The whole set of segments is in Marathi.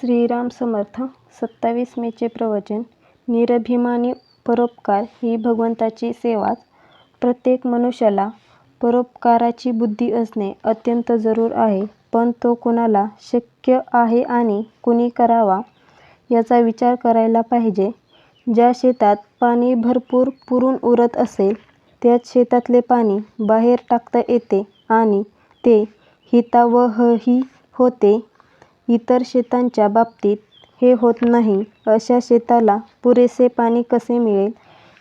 श्रीराम समर्थ सत्तावीस मेचे प्रवचन निरभिमानी परोपकार ही भगवंताची सेवाच प्रत्येक मनुष्याला परोपकाराची बुद्धी असणे अत्यंत जरूर आहे पण तो कुणाला शक्य आहे आणि कुणी करावा याचा विचार करायला पाहिजे. ज्या शेतात पाणी भरपूर पुरून उरत असेल त्याच शेतातले पाणी बाहेर टाकता येते आणि ते हितावहही होते. इतर शेतांच्या बाबतीत हे होत नाही अशा शेताला पुरेसे पाणी कसे मिळेल?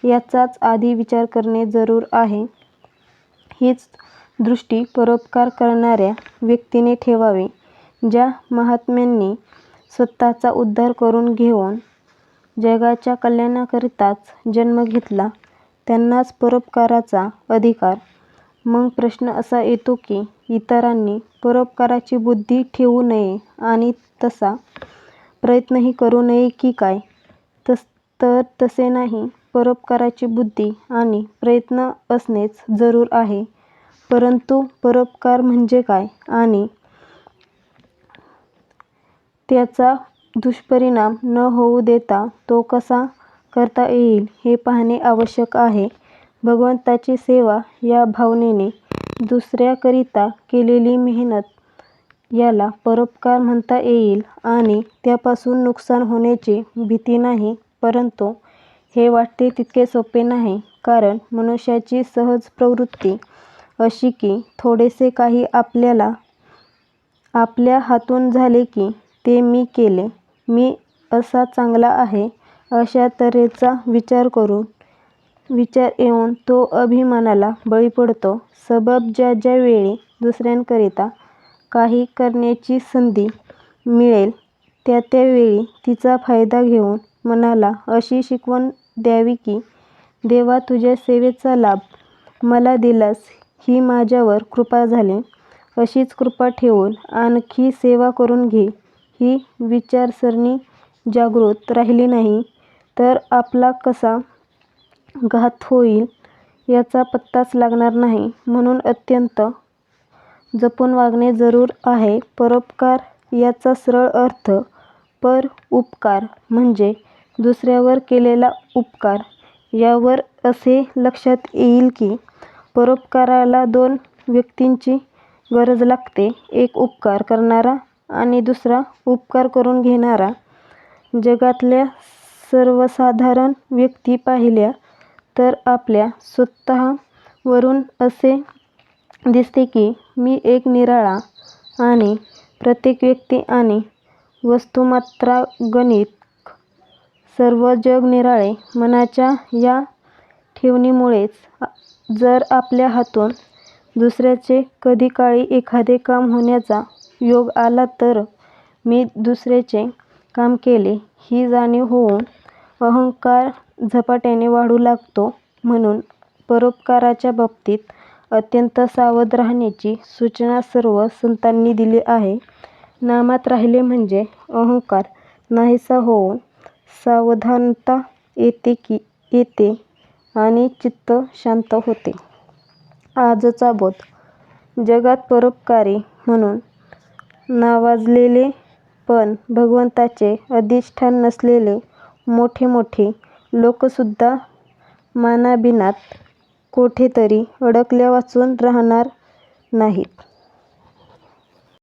याचाच आधी विचार करणे जरूर आहे. हीच दृष्टी परोपकार करणाऱ्या व्यक्तीने ठेवावी ज्या महात्म्यांनी स्वतःचा उद्धार करून घेऊन जगाच्या कल्याणाकरिताच जन्म घेतला त्यांनाच परोपकाराचा अधिकार मग प्रश्न असा येतो की इतरांनी परोपकाराची बुद्धी ठेवू नये आणि तसा प्रयत्नही करू नये की काय? तर तसे नाही. परोपकाराची बुद्धी आणि प्रयत्न असणेच जरूर आहे. परंतु परोपकार म्हणजे काय आणि त्याचा दुष्परिणाम न होऊ देता तो कसा करता येईल हे पाहणे आवश्यक आहे. भगवंताची सेवा या भावनेने दुसऱ्याकरिता केलेली मेहनत याला परोपकार म्हणता येईल आणि त्यापासून नुकसान होण्याची भीती नाही परंतु हे वाटते तितके सोपे नाही कारण मनुष्याची सहज प्रवृत्ती अशी की थोडेसे काही आपल्याला आपल्या हातून झाले की ते मी केले मी असा चांगला आहे अशा तऱ्हेचा विचार करून विचार येऊन तो अभिमानाला बळी पडतो. सबब ज्या ज्या वेळी दुसऱ्यांकरिता काही करण्याची संधी मिळेल त्या त्या वेळी तिचा फायदा घेऊन मनाला अशी शिकवण द्यावी की देवा तुझ्या सेवेचा लाभ मला दिलास ही माझ्यावर कृपा झाली. अशीच कृपा ठेवून आणखी सेवा करून घे. ही विचारसरणी जागृत राहिली नाही तर आपला कसा घात होईल याचा पत्ताच लागणार नाही. म्हणून अत्यंत जपून वागणे जरूर आहे. परोपकार याचा सरळ अर्थ पर उपकार म्हणजे दुसऱ्यावर केलेला उपकार. यावर असे लक्षात येईल की परोपकाराला दोन व्यक्तींची गरज लागते. एक उपकार करणारा आणि दुसरा उपकार करून घेणारा. जगातल्या सर्वसाधारण व्यक्ती पाहिल्या तर आपल्या स्वतःवरून असे दिसते की मी एक निराळा आणि प्रत्येक व्यक्ती आणि वस्तुमात्रागणिक सर्व जग निराळे मनाच्या या ठेवणीमुळेच जर आपल्या हातून दुसऱ्याचे कधीकाळी एखादे काम होण्याचा योग आला तर मी दुसऱ्याचे काम केले ही जाणीव होऊन अहंकार झपाट्याने वाढू लागतो म्हणून परोपकाराच्या बाबतीत अत्यंत सावध राहण्याची सूचना सर्व संतांनी दिली आहे. नामात राहिले म्हणजे अहंकार नाहीसा होऊन सावधानता येते की येते आणि चित्त शांत होते. आजचा बोध जगात परोपकारी म्हणून नावाजलेले पण भगवंताचे अधिष्ठान नसलेले मोठे मोठे लोकसुद्धा मानाबिनात कोठेतरी अडकल्यावाचून राहणार नाहीत.